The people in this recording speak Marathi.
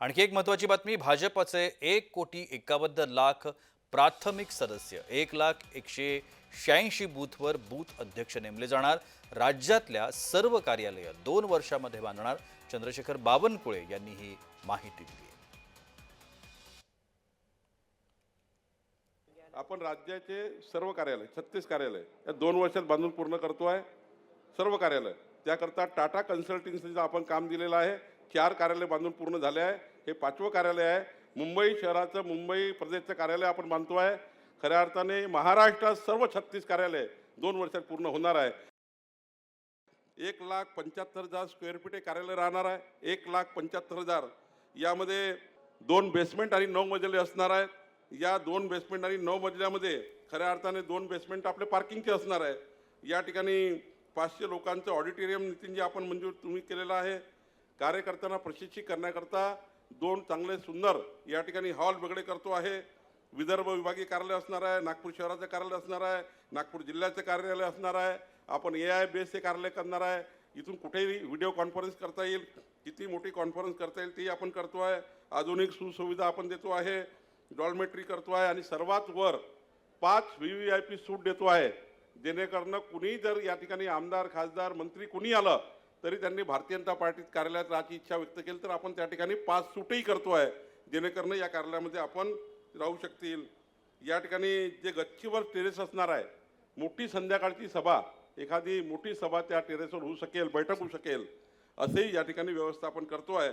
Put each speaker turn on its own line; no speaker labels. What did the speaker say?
आणखी एक महत्त्वाची बातमी भाजपचे एक कोटी एकावन्न लाख प्राथमिक सदस्य एक लाख एकशे शहाऐंशी बूथवर बूथ अध्यक्ष नेमले जाणार. राज्यातल्या सर्व कार्यालयं दोन वर्षामध्ये बांधणार. चंद्रशेखर बावनकुळे यांनी ही माहिती दिली.
आपण राज्याचे सर्व कार्यालय छत्तीस कार्यालय या दोन वर्षात बांधून पूर्ण करतो आहे सर्व कार्यालय त्याकरता टाटा कन्सल्टिंगचं आपण काम दिलेलं आहे. चार कार्यालय बांधून पूर्ण झाले आहे. हे पाचवं कार्यालय आहे. मुंबई शहराचं मुंबई प्रदेशचं कार्यालय आपण बांधतो आहे. खऱ्या अर्थाने महाराष्ट्रात सर्व छत्तीस कार्यालय दोन वर्षात पूर्ण होणार आहे. एक लाख पंच्याहत्तर हजार स्क्वेअर फीट हे कार्यालय राहणार आहे. एक लाख पंच्याहत्तर हजार. यामध्ये दोन बेसमेंट आणि नऊ मजले असणार आहेत. या दोन बेसमेंट आणि नऊ मजल्यामध्ये खऱ्या अर्थाने दोन बेसमेंट आपले पार्किंगचे असणार आहे. या ठिकाणी पाचशे लोकांचं ऑडिटोरियम नितीनजी आपण मंजूर तुम्ही केलेलं आहे. कार्यकर्त्यांना प्रशिक्षित करण्याकरता दोन चांगले सुंदर या ठिकाणी हॉल वेगळे करतो आहे. विदर्भ विभागीय कार्यालय असणार आहे नागपूर शहराचं कार्यालय असणार आहे नागपूर जिल्ह्याचं कार्यालय असणार आहे. आपण ए आय बेसचे कार्यालय करणार आहे. इथून कुठेही व्हिडिओ कॉन्फरन्स करता येईल. किती मोठी कॉन्फरन्स करता येईल तेही आपण करतो आहे. आधुनिक सुसुविधा आपण देतो आहे. डॉलमेट्री करतो आहे आणि सर्वात वर पाच व्ही व्ही आय पी सूट देतो आहे. जेणेकरून कुणी जर या ठिकाणी आमदार खासदार मंत्री कुणी आलं तरी त्यांनी भारतीय जनता पार्टीत कार्यालयात राहायची इच्छा व्यक्त केली तर आपण त्या ठिकाणी पाच सूटही करतो आहे. जेणेकरून या कार्यालयामध्ये आपण राहू शकतील. या ठिकाणी जे गच्चीवर टेरेस असणार आहे मोठी संध्याकाळची सभा एखादी मोठी सभा त्या टेरेसवर होऊ शकेल बैठक होऊ शकेल असेही या ठिकाणी व्यवस्थापन करतो आहे.